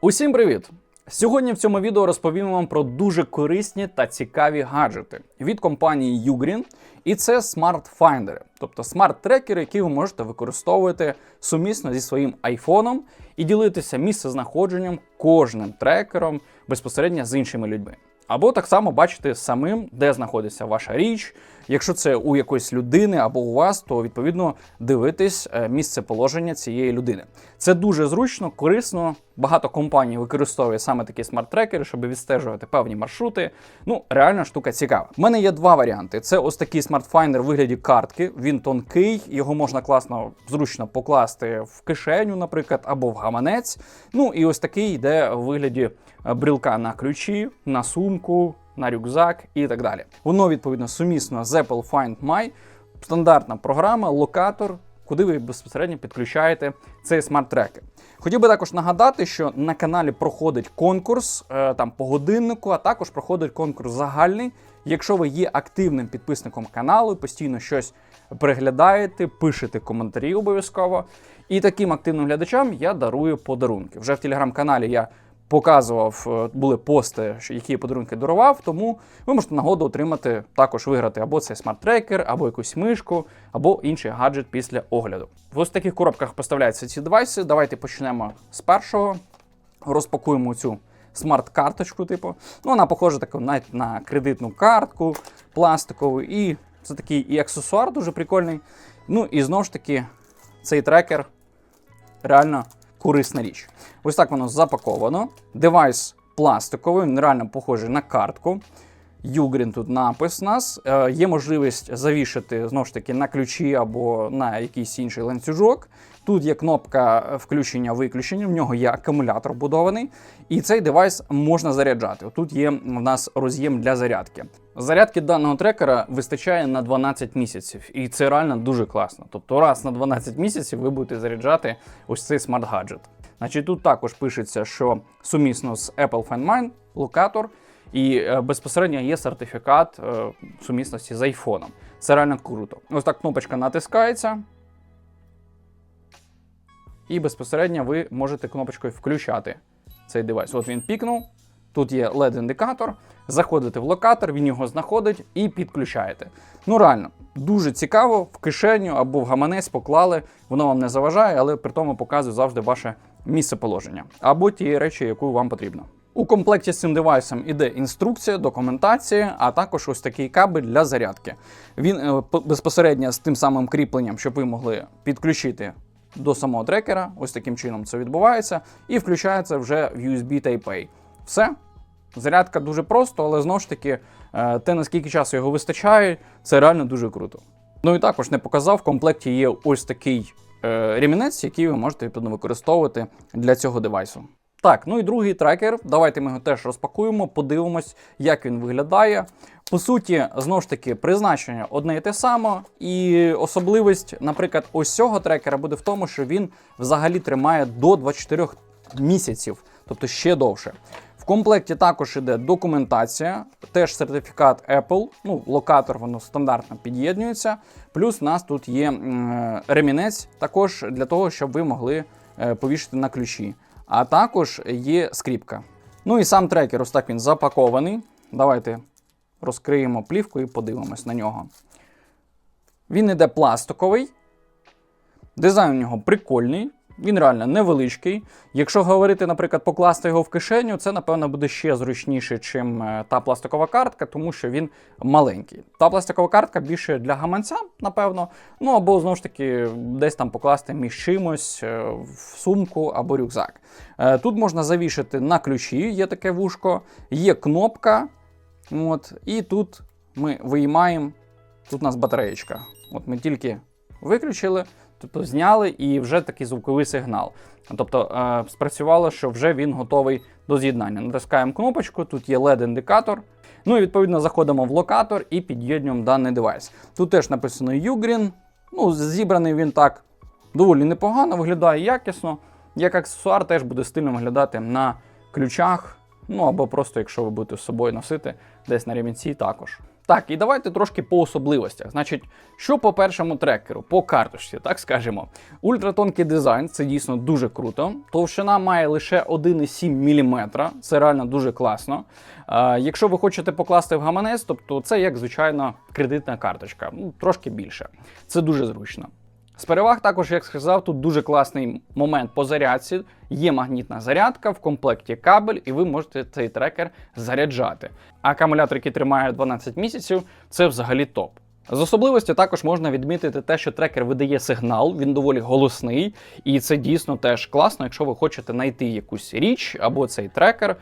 Усім привіт! Сьогодні в цьому відео розповім вам про дуже корисні та цікаві гаджети від компанії Ugreen. І це смарт-файндери, тобто смарт-трекери, які ви можете використовувати сумісно зі своїм айфоном і ділитися місцезнаходженням кожним трекером безпосередньо з іншими людьми. Або так само бачити самим, де знаходиться ваша річ. Якщо це у якоїсь людини або у вас, то відповідно дивитись е, місце положення цієї людини. Це дуже зручно, корисно. Багато компаній використовує саме такі смарт-трекери, щоб відстежувати певні маршрути. Ну, реальна штука цікава. У мене є два варіанти: це ось такий смартфайндер в вигляді картки. Він тонкий, його можна класно, зручно покласти в кишеню, наприклад, або в гаманець. Ну і ось такий йде в вигляді е, брілка на ключі, на сумку, на рюкзак і так далі. Воно відповідно сумісно з Apple Find My, стандартна програма, локатор, куди ви безпосередньо підключаєте цей смарт-трекер. Хотів би також нагадати, що на каналі проходить конкурс е, там по годиннику, а також проходить конкурс загальний. Якщо ви є активним підписником каналу, постійно щось переглядаєте, пишете коментарі обов'язково. І таким активним глядачам я дарую подарунки. Вже в телеграм-каналі я показував, е, були пости, які подарунки дарував, тому ви можете нагоду отримати також виграти або цей смарт-трекер, або якусь мишку, або інший гаджет після огляду. В ось таких коробках поставляються ці девайси. Давайте почнемо з першого. Розпакуємо цю смарт-карточку, типу. Ну, вона похожа таку навіть на кредитну картку пластикову, і це такий і аксесуар дуже прикольний. Ну і знову ж таки, цей трекер реально корисна річ. Ось так воно запаковано. Девайс пластиковий, він реально похожий на картку. Югрін тут напис нас. Е, є можливість завішати знову ж таки на ключі або на якийсь інший ланцюжок. Тут є кнопка включення-виключення, в нього є акумулятор будований, і цей девайс можна заряджати. Тут є в нас роз'єм для зарядки. Зарядки даного трекера вистачає на 12 місяців, і це реально дуже класно. Тобто, раз на 12 місяців ви будете заряджати ось цей смарт-гаджет. Значить, тут також пишеться, що сумісно з Apple Find My локатор. І е, безпосередньо є сертифікат е, сумісності з айфоном. Це реально круто. Ось так кнопочка натискається. І безпосередньо ви можете кнопочкою включати цей девайс. От він пікнув. Тут є LED-індикатор. Заходите в локатор, він його знаходить і підключаєте. Ну реально, дуже цікаво, в кишеню або в гаманець поклали, воно вам не заважає, але при тому показує завжди ваше місце положення або ті речі, яку вам потрібно. У комплекті з цим девайсом іде інструкція, документація, а також ось такий кабель для зарядки. Він е, безпосередньо з тим самим кріпленням, щоб ви могли підключити до самого трекера. Ось таким чином це відбувається, і включається вже в USB Type-A. Все. Зарядка дуже просто, але знову ж таки, е, те, наскільки часу його вистачає, це реально дуже круто. Ну і також не показав, в комплекті є ось такий е, ремінець, який ви можете відповідно використовувати для цього девайсу. Так, ну і другий трекер. Давайте ми його теж розпакуємо, подивимось, як він виглядає. По суті, знову ж таки, призначення одне і те саме, і особливість, наприклад, ось цього трекера буде в тому, що він взагалі тримає до 24 місяців, тобто ще довше. В комплекті також іде документація, теж сертифікат Apple, ну, локатор воно стандартно під'єднується. Плюс у нас тут є ремінець, також для того, щоб ви могли е, повішати на ключі. А також є скріпка. Ну і сам трекер, ось так він запакований. Давайте розкриємо плівку і подивимось на нього. Він іде пластиковий. Дизайн у нього прикольний, він реально невеличкий. Якщо говорити, наприклад, покласти його в кишеню, це, напевно, буде ще зручніше, чим е, та пластикова картка, тому що він маленький. Та пластикова картка більше для гаманця, напевно. Ну або знову ж таки десь там покласти між чимось е, в сумку або рюкзак. Е, Тут можна завішати на ключі, є таке вушко, є кнопка. От, і тут ми виймаємо. Тут у нас батареєчка. От ми тільки виключили, тобто зняли і вже такий звуковий сигнал. Тобто е, спрацювало, що вже він готовий до з'єднання. Натискаємо кнопочку, тут є LED-індикатор. Ну і відповідно заходимо в локатор і під'єднуємо даний девайс. Тут теж написано Ugreen. Ну, зібраний він так доволі непогано, виглядає якісно. Як аксесуар теж буде стильно виглядати на ключах. Ну або просто, якщо ви будете з собою носити десь на ремінці також. Так, і давайте трошки по особливостях. Значить, що по першому трекеру, по карточці, так скажемо. Ультратонкий дизайн, це дійсно дуже круто. Товщина має лише 1,7 мм, це реально дуже класно. Е, якщо ви хочете покласти в гаманець, тобто це як звичайна кредитна карточка, ну, трошки більше. Це дуже зручно. З переваг також, як сказав, тут дуже класний момент по зарядці. Є магнітна зарядка, в комплекті кабель, і ви можете цей трекер заряджати. А акумулятор, який тримає 12 місяців, це взагалі топ. З особливості також можна відмітити те, що трекер видає сигнал, він доволі голосний, і це дійсно теж класно. Якщо ви хочете знайти якусь річ або цей трекер, е,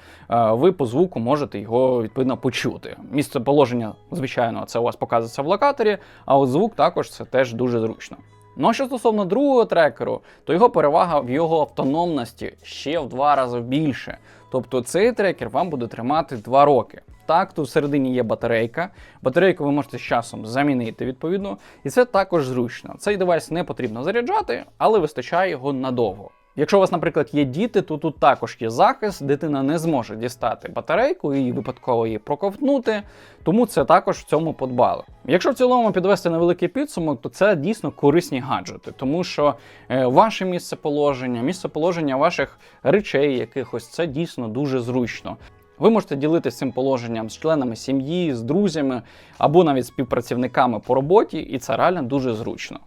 ви по звуку можете його відповідно почути. Місце положення, звичайно, це у вас показується в локаторі, а от звук також це теж дуже зручно. Ну а що стосовно другого трекеру, то його перевага в його автономності ще в два рази більше. Тобто цей трекер вам буде тримати 2 роки. Так, тут всередині є батарейка. Батарейку ви можете з часом замінити відповідно, і це також зручно. Цей девайс не потрібно заряджати, але вистачає його надовго. Якщо у вас, наприклад, є діти, то тут також є захист, дитина не зможе дістати батарейку і випадково її проковтнути, тому це також в цьому подбали. Якщо в цілому підвести невеликий підсумок, то це дійсно корисні гаджети, тому що е, ваше місцеположення, місцеположення ваших речей якихось це дійсно дуже зручно. Ви можете ділитися цим положенням з членами сім'ї, з друзями або навіть співпрацівниками по роботі, і це реально дуже зручно.